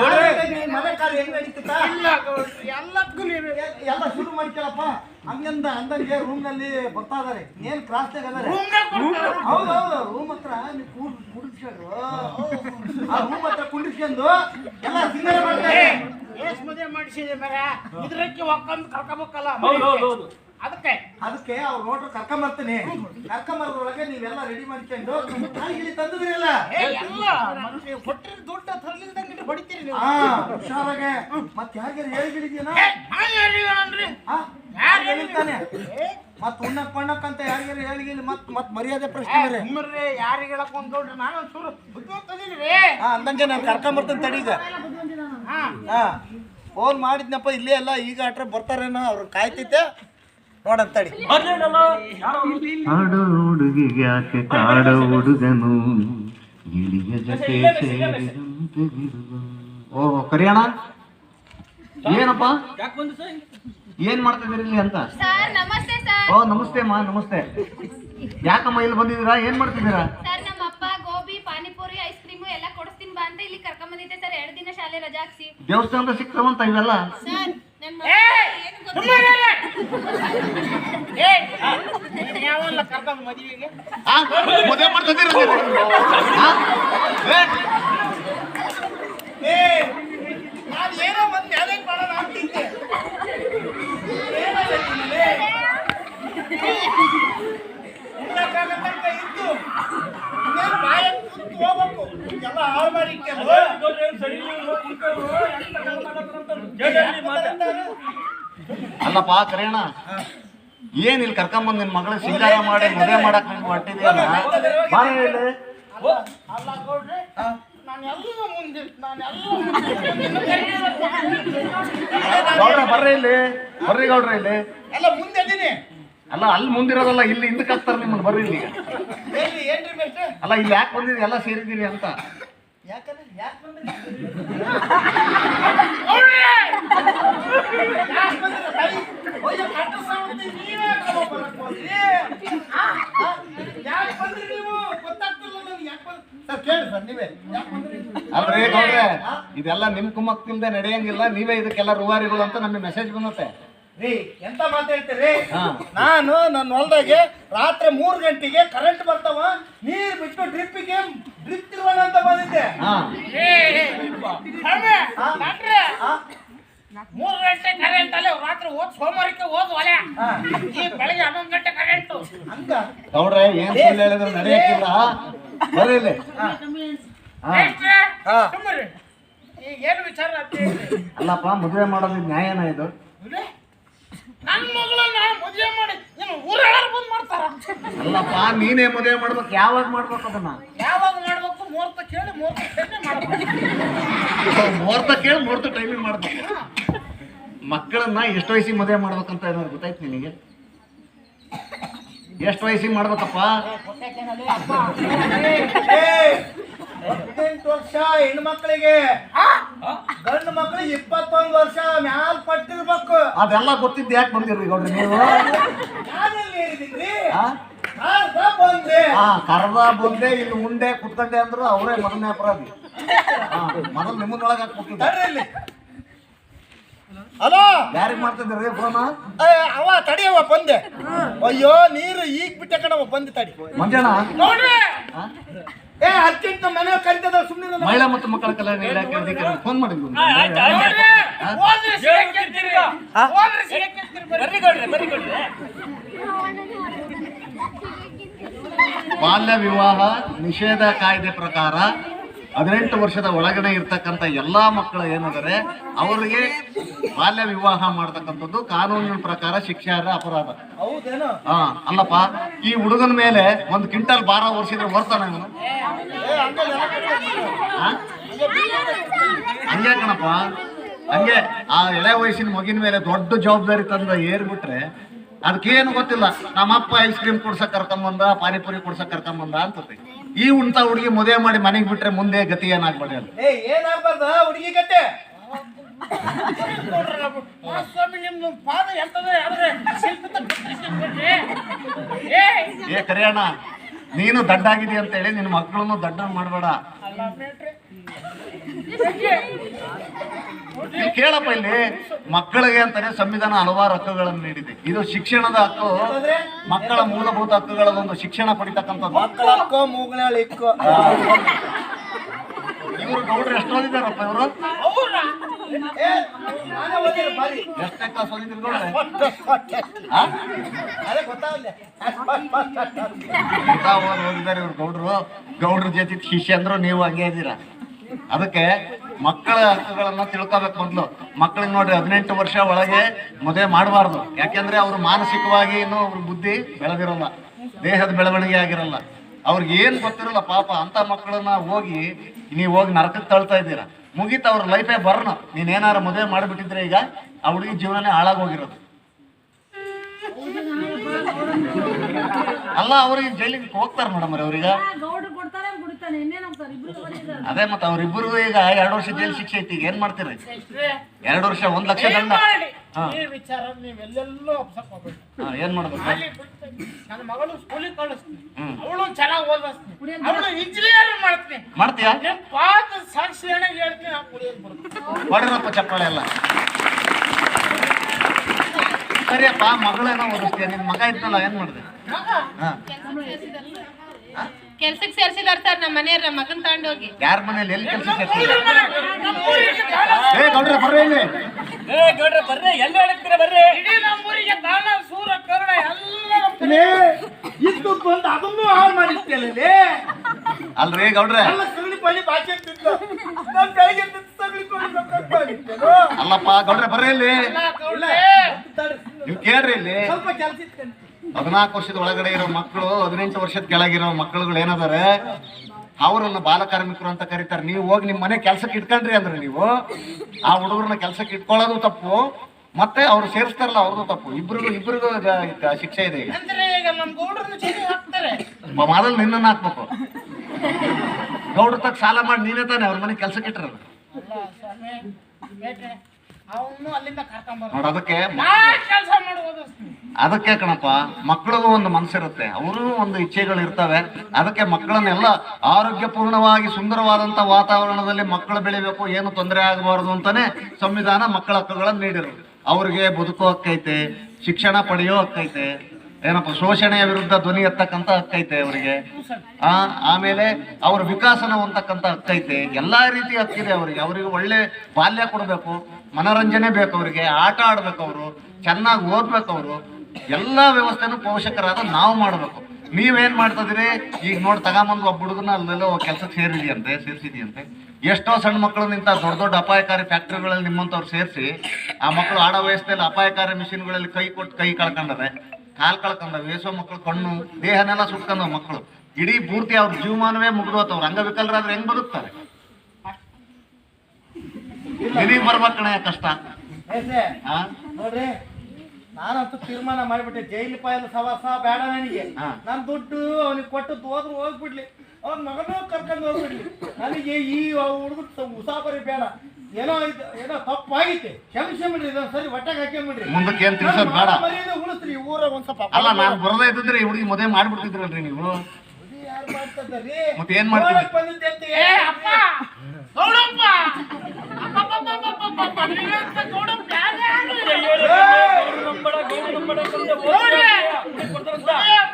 ನಿನ್ ಮನೆ ಕಾಲ ಹೆಂಗ್ ನಡೀತದ ಇಲ್ಲ ಗೌಡ್ರು ಎಲ್ಲಕ್ಕೂ ನೀವು ಎಲ್ಲ ಶುರು ಮಾಡ್ಕೊಳಪ್ಪ. ಹಂಗಂದ ಅಂದಂಗೆ ರೂಮ್ನಲ್ಲಿ ಬರ್ತಾ ಇದಾರೆ. ಏನ್ ಕ್ರಾಸ್ ಅದಾರೆ? ರೂಮ್ನಾಗ ಕೊಡ್ತಾರೆ ಹೌದೌದು ರೂಮ್ ಹತ್ರ ನೀವು ಕೂಡ್ ಕುಡಿಸ್ಕೊಂಡು ಆ ರೂಮ್ ಹತ್ರ ಕುಂಡಿಸ್ಕೊಂಡು ಎಲ್ಲ ಸಿಂಗರ್ ಮಾಡ್ತಾರೆ. ಮಾಡಿಸಿದೆ ಮರ. ಇದ್ರಕ್ಕೆ ಒಕ್ಕಂದು ಕರ್ಕೋಬೇಕಲ್ಲ ಅದಕ್ಕೆ. ಅದಕ್ಕೆ ಅವ್ರು ನೋಟ್ರು ಕರ್ಕೊಂಡ್ ಬರ್ತೀನಿ ಕರ್ಕೊಂಡ್ ಬರೋದ್ರೊಳಗೆ ನೀವೆಲ್ಲ ರೆಡಿ ಮಾಡ್ಕೊಂಡು ನಾಳೆ ಇಲ್ಲಿ ತಂದಿದ್ರಲ್ಲ ಎಲ್ಲ ಮನುಷ್ಯ ಕೊಟ್ಟಿರ ದುಡ್ಡು ತರ್ಲಿಲ್ದಂಗೆ ಹೊಡಿತೀರಿ ನೀವು. ಹಾ ಹುಷಾರಾಗೆ. ಮತ್ ಯಾರಿಗಾರು ನಾನ್ ಅನ್ರಿ? ಯಾರು ಹೇಳಿರ್ತಾನೆ ಮತ್ ಉಣ್ಣಕ್ ಪಣ್ಣಕ್ ಅಂತ ಯಾರಿಗಾರು ಹೇಳಿಗಿಲ್ಲ ಮತ್ ಮತ್ ಮರ್ಯಾದೆ ಪ್ರಶ್ನೆ ಬೇರೆ. ಸುಮ್ಮನೆ ಯಾರಿಗೆ ಹೇಳಕ್ ಒಂದ್ ನೋಡ್ರಿ ನಾನು ಒಂಚೂರು ಬುದ್ಧಿವಂತದೀನಿ ರೀ ಹಾ ಅಂದಂಗೆ ನಾನು ಕರ್ಕೊಂಡ್ ತಡೀಗ ತಡಿ ಹಾ. ಹಾ ಫೋನ್ ಮಾಡಿದ್ನಪ್ಪ ಇಲ್ಲೇ ಅಲ್ಲ ಈಗ ಆಟ್ರೆ ಬರ್ತಾರೇನೋ ಅವ್ರು ಕಾಯ್ತೈತೆ ನೋಡಂತ ಕಾಡ ಹುಡುಗಿಗೆ ಕಾಡ ಹುಡುಗನು. ಗಿಳಿಯ ಜೊತೆ ಸೇರಿದಂತೆ. ಓ ಕರಿಯಣ ಏನಪ್ಪ? ಏನ್ ಮಾಡ್ತಿದ್ದೀರಿ ಇಲ್ಲಿ ಅಂತ? ಸರ್ ನಮಸ್ತೆ ಸರ್. ಓ ನಮಸ್ತೆ ಅಮ್ಮ ನಮಸ್ತೆ. ಯಾಕಮ್ಮ ಇಲ್ಲಿ ಬಂದಿದ್ದೀರಾ? ಏನ್ ಮಾಡ್ತಿದ್ದೀರಾ? ಸರ್ ನಮ್ಮ ಅಪ್ಪ ಗೋಬಿ ಪಾನಿಪುರಿ ಐಸ್ ಕ್ರೀಮು ಎಲ್ಲ ಕೊಡಿಸ್ತೀನಿ ಬಾ ಅಂತ ಇಲ್ಲಿ ಕರ್ಕೊಂಡ್ ಬಂದಿದ್ದೆ ಸರ್. ಎರಡು ದಿನ ಶಾಲೆ ರಜಾ ಹಾಕ್ಸಿ. ದೇವಸ್ಥಾನದ ಸಿಕ್ತವಂತ ಇವೆಲ್ಲ? ಮದುವೆ ಮಾಡ್ತಿದ್ದೀರ ಏನೋ ಮತ್ತೆ ಮ್ಯಾರೇಜ್ ಮಾಡೋಣ ಅಂತಿದ್ದೆ. ಇತ್ತು ಬಾಯ ಹೋಗ್ಬೇಕು. ಎಲ್ಲ ಹಾಳು ಮಾಡಿ ಅಲ್ಲಪ್ಪ ಕರೆಯಣ ಏನ್ ಇಲ್ಲಿ ಕರ್ಕೊಂಬಂದ್ ನಿನ್ ಮಗಳ ಸಿಂಗಾರ ಮಾಡಿ ಮದುವೆ ಮಾಡಕ್ ನಿನ್ ಹೊಟ್ಟಿದೆಯಲ್ಲ ಬಾರ ಗೌಡ್ರೆ ಬರ್ರಿ ಇಲ್ಲಿ. ಬರ್ರಿ ಗೌಡ್ರ ಇಲ್ಲಿ. ಅಲ್ಲ ಅಲ್ಲಿ ಮುಂದಿರೋದಲ್ಲ ಇಲ್ಲಿ ಹಿಂದಕ್ಕೆ ಹಾಕ್ತಾರೆ ನಿಮ್ಮನ್ನ ಬರ್ರಿ ಇಲ್ಲಿ. ಅಲ್ಲ ಇಲ್ಲಿ ಯಾಕೆ ಬಂದಿದ್ದೀರಿ ಎಲ್ಲ ಸೇರಿದ್ದೀರಿ ಅಂತ. ಯಾಕಂದ್ರೆ ಯಾಕೆ ಬಂದ್ರಿ ಯಾಕ್ ಬಂದ್ರಿ ತಾಯಿ? ಅಯ್ಯೋ, ಕಟ್ಟ ಸಾವಂತಿ ನೀವೇ ಕರ್ಕೊಂಡ್ ಬರಕ್ ಹೋದ್ರಿ? ಆ? ಆ? ಯಾಕ್ ಬಂದ್ರಿ ನೀವು ಗೊತ್ತಾಗ್ತಿಲ್ಲ ನನಗೆ ಯಾಕೆ ಬಂದ್ರಿ ಸರ್ ಕೇಳಿ ಸರ್ ನೀವೇ ಯಾಕೆ ಬಂದ್ರಿ ಅಲ್ರಿ ಗೌಡ್ರೆ ಇದೆಲ್ಲ ನಿಮ್ ಕುಮ್ಮಕ್ಕಿಂದ ನಡೆಯಂಗಿಲ್ಲ ನೀವೇ ಇದಕ್ಕೆಲ್ಲ ರೂವಾರಿಗಳು ಅಂತ ನಮಗೆ ಮೆಸೇಜ್ ಬಂದತ್ತೆ ರೀ ಎಂತ ಮಾತಾಡ್ತೀರಿ. ನಾನು ನನ್ನ ಹೊಲದಾಗೆ ರಾತ್ರಿ ಮೂರು ಗಂಟೆಗೆ ಕರೆಂಟ್ ಬರ್ತಾವ ನೀರ್ ಬಿಟ್ಟು ಡ್ರಿಪ್ಪಿಗೆ ಡ್ರಿಪ್ ಅಂತ ಬಂದಿದ್ದೆ? ಮೂರು ಗಂಟೆ ಕರೆಂಟ್ ಅಲ್ಲ ರಾತ್ರಿ ಓದ್ ಸೋಮವಾರಕ್ಕೆ ಓದ್ ಒಲೆ. ಈ ಬೆಳಗ್ಗೆ ಹನ್ನೊಂದು ಗಂಟೆ ಕರೆಂಟ್ ಹಂಗ? ನೋಡ್ರೆ ಏನ್ ಹೇಳಿದ್ರೆ ನಡೆಯಕ್ಕಿಲ್ಲ ಈಗ ಏನು ವಿಚಾರ ಅಲ್ಲಪ್ಪ ಮದುವೆ ಮಾಡೋದು ನ್ಯಾಯನ ಇದು? ಇವ್ರೇ, ನನ್ ಮಗಳನ್ನ ಮದುವೆ ಮಾಡಿ ಏನು ಊರೊಳಗೆ ಬಂದ್ ಮಾಡ್ತಾರ? ಅಲ್ಲಪ್ಪ ನೀನೇ ಮದುವೆ ಮಾಡ್ಬೇಕು ಯಾವಾಗ ಮಾಡ್ಬೇಕು ಅದನ್ನ? ಯಾವಾಗ ಮಾಡ್ಬೇಕು ಮುಹೂರ್ತ ಕೇಳಿ ಮುಹೂರ್ತ ಕೇಳಿ ಮಾಡ್ಬೇಕು. ಮುಹೂರ್ತ ಕೇಳಿ ಮುಹೂರ್ತ ಟೈಮಿಂಗ್ ಮಾಡ್ಬೇಕು. ಮಕ್ಕಳನ್ನ ಎಷ್ಟು ವಯಸ್ಸಿಗೆ ಮದುವೆ ಮಾಡ್ಬೇಕಂತ ಏನಾದ್ರು ಗೊತ್ತಾಯ್ತು ನಿನಗೆ? ಎಷ್ಟು ವಯಸ್ಸಿಗೆ ಮಾಡ್ಬೇಕಪ್ಪ? ಹದಿನೆಂಟು ವರ್ಷ ಹೆಣ್ಮಕ್ಳಿಗೆ. ಗಂಡು ಮಕ್ಳಿಗೆ ಇಪ್ಪತ್ತೊಂದು ವರ್ಷ ಮ್ಯಾಲ್ ಪಟ್ಟಿರ್ಬೇಕು. ಅದೆಲ್ಲ ಗೊತ್ತಿದ್ದೆ ಯಾಕೆ ಬಂದಿರ್ರಿ ಗೌಡ್ರಿ ನೀವು? ಬಂದೆ. ಆ ಕರ್ದ ಬಂದೆ ಇಲ್ಲಿ ಮುಂದೆ ಕುತ್ಕೊಂಡೆ ಅಂದ್ರು ಅವರೇ ಮೊದಲನೇ ಅಪರಾಧಿ. ಹಾ ಮೊದಲು ನಿಮ್ಮನೊಳಗೆ ಹಾಕ್ಬಿಟ್ಟಿದ್ದೆ. ಇಲ್ಲಿ. ಹಲೋ? ಯಾರಿಗೆ ಮಾಡ್ತಿದ್ರಿ ಫೋನ್? ಅವ ತಡಿಯವ ಬಂದೆ. ಅಯ್ಯೋ ನೀರು ಈಗ ಬಿಟ್ಟೆ ಕಣವ ಬಂದೆ ತಡಿ. ಮಂಜಣ್ಣ? ನೋಡ್ರಿ. ಆ? ಏ ಮನೆ ಕರಿತದ ಸುಮ್ಮನೆ ಮಹಿಳಾ ಮತ್ತು ಮಕ್ಕಳ ಕಲ್ಯಾಣ ಇಲಾಖೆ ಅಧಿಕಾರಿ ಫೋನ್ ಗೌಡ್ರೆ. ಬಾಲ್ಯ ವಿವಾಹ ನಿಷೇಧ ಕಾಯ್ದೆ ಪ್ರಕಾರ ಹದಿನೆಂಟು ವರ್ಷದ ಒಳಗಡೆ ಇರ್ತಕ್ಕಂಥ ಎಲ್ಲಾ ಮಕ್ಕಳು ಏನಾದರೆ ಅವರಿಗೆ ಬಾಲ್ಯ ವಿವಾಹ ಮಾಡ್ತಕ್ಕಂಥದ್ದು ಕಾನೂನಿನ ಪ್ರಕಾರ ಶಿಕ್ಷಾರ್ಹ ಅಪರಾಧ. ಹಾ ಅಲ್ಲಪ್ಪ ಈ ಹುಡುಗನ ಮೇಲೆ ಒಂದು ಕ್ವಿಂಟಲ್ ಬಾರ ವರ್ಷಿದ್ರೆ ಬರ್ತಾನೆ ಅವನು ಹಂಗೆ ಕಣಪ್ಪ. ಹಂಗೆ ಆ ಎಳೆ ವಯಸ್ಸಿನ ಮಗಿನ ಮೇಲೆ ದೊಡ್ಡ ಜವಾಬ್ದಾರಿ ತಂದ ಏರ್ಬಿಟ್ರೆ ಅದಕ್ಕೇನು ಗೊತ್ತಿಲ್ಲ. ನಮ್ಮಪ್ಪ ಐಸ್ ಕ್ರೀಮ್ ಕೊಡ್ಸಕ್ ಕರ್ಕೊಂಬಂದ ಪಾನಿಪುರಿ ಕೊಡ್ಸಕ್ ಕರ್ಕೊಂಬಂದ ಅಂತತಿ ಈ ಉಂಟ ಹುಡುಗಿ ಮದುವೆ ಮಾಡಿ ಮನೆಗೆ ಬಿಟ್ರೆ ಮುಂದೆ ಗತಿ ಏನಾಗ್ಬೇಡ ಏ ಏನಾಗ್ಬಾರ್ದ ಹುಡುಗಿ ಕಟ್ಟೆ ಸ್ವಾಮಿ ನಿಮ್ದು ಪಾದ ಎಂತದ ಏ ಕರಿಯಣ್ಣ ನೀನು ದಡ್ಡಾಗಿದೆ ಅಂತ ಹೇಳಿ ನಿನ್ನ ಮಕ್ಕಳನ್ನು ದಡ್ಡ ಮಾಡಬೇಡ. ಕೇಳಪ್ಪ ಇಲ್ಲಿ ಮಕ್ಕಳಿಗೆ ಅಂತಾನೆ ಸಂವಿಧಾನ ಹಲವಾರು ಹಕ್ಕುಗಳನ್ನು ನೀಡಿದೆ. ಇದು ಶಿಕ್ಷಣದ ಹಕ್ಕು ಮಕ್ಕಳ ಮೂಲಭೂತ ಹಕ್ಕುಗಳದೊಂದು ಶಿಕ್ಷಣ ಪಡಿತಕ್ಕಂಥದ್ದು. ಇವರು ಗೌಡ್ರು ಎಷ್ಟು ಓದಿದಾರಪ್ಪ ಇವರು? ಎಷ್ಟನೇ ಕ್ಲಾಸ್ ಓದಿದ್ರು ಗೌಡ್ರೆ? ಓದಿದ್ದಾರೆ ಇವ್ರು ಗೌಡ್ರು? ಗೌಡ್ರ ಜೊತೆ ಶಿಷ್ಯ ಅಂದ್ರು ನೀವು ಹಂಗೆ ಇದ್ದೀರಾ? ಅದಕ್ಕೆ ಮಕ್ಕಳ ಹಕ್ಕುಗಳನ್ನ ತಿಳ್ಕೊಬೇಕು ಮೊದ್ಲು. ಮಕ್ಕಳಿಗೆ ನೋಡ್ರಿ ಹದಿನೆಂಟು ವರ್ಷ ಒಳಗೆ ಮದುವೆ ಮಾಡಬಾರ್ದು. ಯಾಕೆಂದ್ರೆ ಅವ್ರು ಮಾನಸಿಕವಾಗಿ ಇನ್ನೂ ಅವ್ರ ಬುದ್ಧಿ ಬೆಳೆದಿರಲ್ಲ. ದೇಹದ ಬೆಳವಣಿಗೆ ಆಗಿರಲ್ಲ. ಅವ್ರಿಗೆ ಏನು ಗೊತ್ತಿರಲ್ಲ ಪಾಪ, ಅಂತ ಮಕ್ಕಳನ್ನ ಹೋಗಿ ನೀವು ಹೋಗಿ ನರಕಕ್ಕೆ ತಳ್ತಾ ಇದ್ದೀರಾ. ಮುಗೀತು ಅವ್ರ ಲೈಫೇ ಬರ್ನ. ನೀನ್ ಏನಾರ ಮದುವೆ ಮಾಡಿಬಿಟ್ಟಿದ್ರೆ ಈಗ ಆ ಹುಡುಗಿ ಜೀವನನೇ ಹಾಳಾಗೋಗಿರೋದು ಅಲ್ಲ ಅವ್ರಿಗೆ ಜೈಲಿಗೆ ಹೋಗ್ತಾರ ಮೇಡಮ್ ಅವ್ರೀಗ ಅದೇ ಮತ್ತೆ ಅವ್ರಿಬ್ರು ಈಗ ಎರಡು ವರ್ಷ ಜೈಲು ಶಿಕ್ಷೆ ಐತಿ ಈಗ ಏನ್ ಮಾಡ್ತೀರಿ? ಎರಡು ವರ್ಷ ಒಂದ್ ಲಕ್ಷ ಏನ್ ದಂಡ. ಈ ವಿಚಾರ ನೀವೆಲ್ಲೆಲ್ಲೋ ಏನ್ ಮಾಡ್ಬೇಕು ನನ್ನ ಮಗಳು ಸ್ಕೂಲಿಗೆ ಕಳಿಸ್ತೀನಿ. ಅವಳು ಚೆನ್ನಾಗಿ ಓದಿಸ್ತೀನಿ. ಅವಳು ಇಂಜಿನಿಯರ್ ಮಾಡ್ತೀನಿ. ಮಾಡ್ತೀಯಾ? ಪಾದ ಸಾಕ್ಷಿ ಹೇಳ್ತೀನಿ ಹೊಡಿರಪ್ಪ ಚಪ್ಪಾಳೆ ಎಲ್ಲ. ಸರಿಯಪ್ಪ ಮಗಳೇನೋ ಓದಿಸ್ತೀಯ? ನಿನ್ ಮಗ ಇದ್ನಲ್ಲ ಏನ್ ಮಾಡಿದೆ? ಹಾ. ಕೆಲ್ಸಕ್ಕೆ ಸೇರ್ಸಿದಾರ ಸರ್ ನಮ್ಮ ಮನೆಯವ್ರ ನಮ್ಮ ಮಗನ್ ತಗೊಂಡೋಗಿ. ಯಾರ ಮನೇಲಿ ಎಲ್ಲಿ ಕೆಲಸ ಏ ಗೌಡ್ರೆ ಬರ್ರಿ ಇಲ್ಲಿ. ಏ ಗೌಡ್ರೆ ಬರ್ರಿ. ಎಲ್ಲಿ ಹೇಳ್ತೀರ ಬರ್ರಿ. ಇಡೀ ನಮ್ಮೂರಿಗೆ ದಾನ ಸೂರ ಕರುಣ ಎಲ್ಲ ನಮ್ಮ ಲೇ, ಇದ್ದು ಬಂದು ಅದನ್ನು ಹಾಳು ಮಾಡಿರ್ತೇನೆ ಅಲ್ರಿ ಗೌಡ್ರೆ. ಅಲ್ಲಪ್ಪ ಗೌಡ್ರೆ ಬರ್ರಿ ಇಲ್ಲಿ. ನೀವು ಕೇಳ್ರಿ ಇಲ್ಲಿ. ಸ್ವಲ್ಪ ಕೆಲಸ ಇತ್ತು ಹದಿನಾಲ್ಕು ವರ್ಷದ ಒಳಗಡೆ ಇರೋ ಮಕ್ಕಳು ಹದಿನೆಂಟು ವರ್ಷದ ಕೆಳಗಿರೋ ಮಕ್ಕಳುಗಳು ಏನದಾರೆ ಅವರನ್ನ ಬಾಲ ಕಾರ್ಮಿಕರು ಅಂತ ಕರೀತಾರೆ. ನೀವು ಹೋಗಿ ನಿಮ್ಮ ಮನೆ ಕೆಲ್ಸಕ್ಕೆ ಇಟ್ಕೊಂಡ್ರಿ ಅಂದ್ರೆ ನೀವು ಆ ಹುಡುಗರನ್ನ ಕೆಲ್ಸಕ್ಕೆ ಇಟ್ಕೊಳ್ಳೋದು ತಪ್ಪು ಮತ್ತೆ ಅವ್ರು ಸೇರಿಸ್ತಾರಲ್ಲ ಅವ್ರದ್ದು ತಪ್ಪು. ಇಬ್ರಿಗೂ ಇಬ್ರಿಗೂ ಶಿಕ್ಷೆ ಇದೆ ಈಗ. ಮೊದಲು ನಿನ್ನನ್ನು ಹಾಕ್ಬೇಕು ಗೌಡ್ರ ತಕ್ಕ ಸಾಲ ಮಾಡಿ ನೀನೇ ತಾನೆ ಅವ್ರ ಮನೆ ಕೆಲ್ಸಕ್ಕೆ ಇಟ್ರಲ್ಲ. ಅವನು ಅಲ್ಲಿಂದ ನೋಡ್ ಅದಕ್ಕೆ ಕೆಲಸ ಮಾಡುವುದು ಅದಕ್ಕೆ ಕಣಪ್ಪ ಮಕ್ಕಳಿಗೂ ಒಂದು ಮನಸ್ಸಿರುತ್ತೆ ಅವರು ಒಂದು ಇಚ್ಛೆಗಳು ಇರ್ತವೆ ಅದಕ್ಕೆ ಮಕ್ಕಳನ್ನೆಲ್ಲ ಆರೋಗ್ಯಪೂರ್ಣವಾಗಿ ಸುಂದರವಾದಂತ ವಾತಾವರಣದಲ್ಲಿ ಮಕ್ಕಳು ಬೆಳಿಬೇಕು ಏನು ತೊಂದರೆ ಆಗಬಾರದು ಅಂತಾನೆ ಸಂವಿಧಾನ ಮಕ್ಕಳ ಹಕ್ಕುಗಳನ್ನು ನೀಡಿರೋದು. ಅವ್ರಿಗೆ ಬದುಕೋ ಹಕ್ಕೈತೆ ಶಿಕ್ಷಣ ಪಡೆಯೋ ಹಕ್ಕೈತೆ. ಏನಪ್ಪ, ಶೋಷಣೆಯ ವಿರುದ್ಧ ಧ್ವನಿ ಎತ್ತಕ್ಕಂತ ಹಕ್ಕೈತೆ ಅವರಿಗೆ. ಆ, ಆಮೇಲೆ ಅವ್ರ ವಿಕಾಸನ ಅಂತಕ್ಕಂಥ ಹಕ್ಕೈತೆ ಎಲ್ಲಾ ರೀತಿ ಹಕ್ಕಿದೆ ಅವರಿಗೆ. ಅವರಿಗೆ ಒಳ್ಳೆ ಬಾಲ್ಯ ಕೊಡಬೇಕು, ಮನರಂಜನೆ ಬೇಕು ಅವರಿಗೆ, ಆಟ ಆಡ್ಬೇಕು ಅವರು, ಚೆನ್ನಾಗಿ ಓದ್ಬೇಕು ಅವರು. ಎಲ್ಲಾ ವ್ಯವಸ್ಥೆನೂ ಪೋಷಕರಾದ ನಾವು ಮಾಡಬೇಕು. ನೀವೇನ್ ಮಾಡ್ತದ್ರಿ ಈಗ ನೋಡಿ, ತಗೊಂಬಂದು ಒಬ್ಬ ಹುಡುಗನ ಅಲ್ಲೆಲ್ಲೋ ಕೆಲಸಕ್ಕೆ ಸೇರಿದೆಯಂತೆ, ಸೇರಿಸಿದೆಯಂತೆ. ಎಷ್ಟೋ ಸಣ್ಣ ಮಕ್ಕಳು ನಿಂತ ದೊಡ್ಡ ದೊಡ್ಡ ಅಪಾಯಕಾರಿ ಫ್ಯಾಕ್ಟ್ರಿಗಳಲ್ಲಿ ನಿಮ್ಮಂಥವ್ರು ಸೇರಿಸಿ, ಆ ಮಕ್ಕಳು ಆಡೋ ವಯಸ್ಸಲ್ಲಿ ಅಪಾಯಕಾರಿ ಮಿಷಿನ್ಗಳಲ್ಲಿ ಕೈ ಕೊಟ್ಟು ಕೈ ಕಳ್ಕೊಂಡವೆ ಕಾಲ್ ಕಳ್ಕೊಂಡ ವೇಸೋ ಮಕ್ಕಳು ಕಣ್ಣು ದೇಹನೆಲ್ಲ ಸುಟ್ಕೊಂಡವ್ ಮಕ್ಕಳು ಇಡೀ ಪೂರ್ತಿ ಅವ್ರ ಜೀವಮಾನವೇ ಮುಗಿದೋತವ್ರು ಅಂಗವಿಕಲರಾದ್ರೆ ಹೆಂಗ್ ಬದುಕ್ತಾರೆ? ನಿನಗ್ ಬರ್ಬೇಕಣ ಕಷ್ಟ. ಆ? ನೋಡ್ರಿ ನಾನಂತೂ ತೀರ್ಮಾನ ಮಾಡಿಬಿಟ್ಟೆ. ಜೈಲು ಪಾಯಲ್ ಸವಾಸ ಬೇಡ ನನಗೆ. ನನ್ ದುಡ್ಡು ಅವನಿಗೆ ಕೊಟ್ಟು ಹೋದ್ರು ಹೋಗ್ಬಿಡ್ಲಿ. ಅವ್ನ ಮಗನೂ ಕರ್ಕೊಂಡು ಹೋಗ್ಬಿಡ್ಲಿ. ನನಗೆ ಈ ಹುಡುಗ ಉಸಾಬರಿ ಬೇಡ. ಏನೋ ಇದು ಏನೋ ತಪ್ಪಾಗಿತ್ತೆ. ಕ್ಷಮಿಸಿ ಬಿಡ್ರಿ ಇದೊಂದ್ ಸರಿ ಹೊಟ್ಟೆಗೆ ಹಾಕೊಂಬಿಡ್ರಿ ಮುಂದಕ್ಕೆ ಏನ್ ತಿಳ್ಸೋದ್ ಬೇಡ. ಮರ್ಯಾದೆ ಉಳಿಸ್ರಿ ಊರ ಒಂದ್ ಸ್ವಲ್ಪ ಅಲ್ಲ ನಾನು ಬರದೇ ಇದ್ದಿದ್ರೆ ಈ ಹುಡುಗಿ ಮದುವೆ ಮಾಡ್ಬಿಡ್ತಿದ್ರಲ್ರಿ ನೀವು. ಯಾರ್ ಮಾಡ್ತಿದ್ದಾರ್ರಿ? ಮತ್ತೆ ಏನ್ ಮಾಡ್ತಿದ್ರಿ? ಬಂದಿದ್ದೆ ಅಂತ ಏ ಅಪ್ಪ!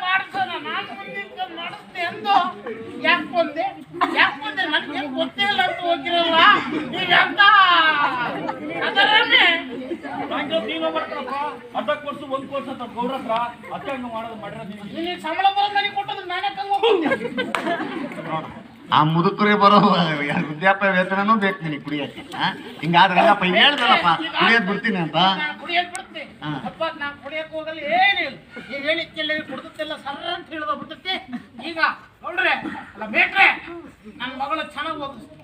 ಮಾಡ್ಸೋಣ, ಮಾಡಿಸ್ತೆ ಎಂದು? ಯಾಕ್ ಬಂದೆ ಯಾಕ್ ಬಂದೆ ನನಗೆ ಗೊತ್ತೇ ಇಲ್ಲ ಅಂತ ಹೋಗಿರಲ್ಲ ನೀವೆಂತ ಅದರನ್ನೇ ಅರ್ಧಕ್ಕೆ ವರ್ಷ ಒಂದ್ ಕೋರ್ಸ್ ಅಂತ ಗೌಡ್ರ ಹತ್ರ ಅದಕ್ಕೆ ಹಂಗ ಮಾಡೋದು ಮಾಡಿರೋದು. ನಿನಗೆ ಸಂಬಳ ಬರೋದು ನನಗೆ ಕೊಟ್ಟದ್ದು ನಾನೇ ಕಂಗ ಆ ಮುದುಕರೇ ಬರೋ ವೃದ್ಧಾಪ್ಯ ವೇತನನೂ ಬೇಕು ನಿನಗೆ ಕುಡಿಯಕ್ಕೆ? ಹಿಂಗಾದ್ರೆ ಅಲ್ಲಪ್ಪ ಈಗ ಹೇಳ್ದಲ್ಲಪ್ಪ ಕುಡಿಯೋದ್ ಬಿಡ್ತೀನಿ ಅಂತ. ಅಪ್ಪ ನಾನು ಕುಡಿಯಕ್ ಹೋಗಲ್ಲ ಏನಿಲ್ಲ. ಈಗ ಹೇಳಿಕ್ಕೆಲ್ಲ ಕುಡ್ದತ್ತೆಲ್ಲ ಸರ ಅಂತ ಹೇಳಿದ ಬಿಡ್ತೈತಿ. ಈಗ ನೋಡ್ರೆ ಅಲ್ಲ ಬೇಕ್ರೆ ನನ್ನ ಮಗಳು ಚೆನ್ನಾಗಿ ಓದಿಸ್ತೀನಿ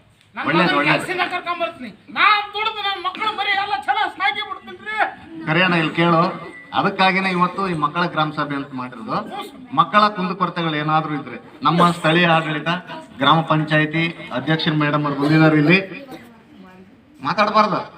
ನನ್ನ ಕರ್ಕೊಂಡ್ ಬರ್ತೀನಿ. ನಾನ್ ದುಡ್ದು ನನ್ನ ಮಕ್ಕಳು ಬರೀ ಎಲ್ಲ ಚೆನ್ನಾಗಿ ಸಾಕಿ ಬಿಡ್ತೀನಿ ಕರೆಯೋಣ ಇಲ್ಲಿ ಕೇಳು. ಅದಕ್ಕಾಗಿನೇ ಇವತ್ತು ಈ ಮಕ್ಕಳ ಗ್ರಾಮ ಸಭೆ ಅಂತ ಮಾಡಿರೋದು. ಮಕ್ಕಳ ಕುಂದುಕೊರತೆಗಳು ಏನಾದರೂ ಇದ್ರೆ, ನಮ್ಮ ಸ್ಥಳೀಯ ಆಡಳಿತ, ಗ್ರಾಮ ಪಂಚಾಯತಿ ಅಧ್ಯಕ್ಷ ಮೇಡಮ್ ಅವರು ಬಂದಿದ್ದಾರೆ ಇಲ್ಲಿ. ಮಾತಾಡಬಾರ್ದು.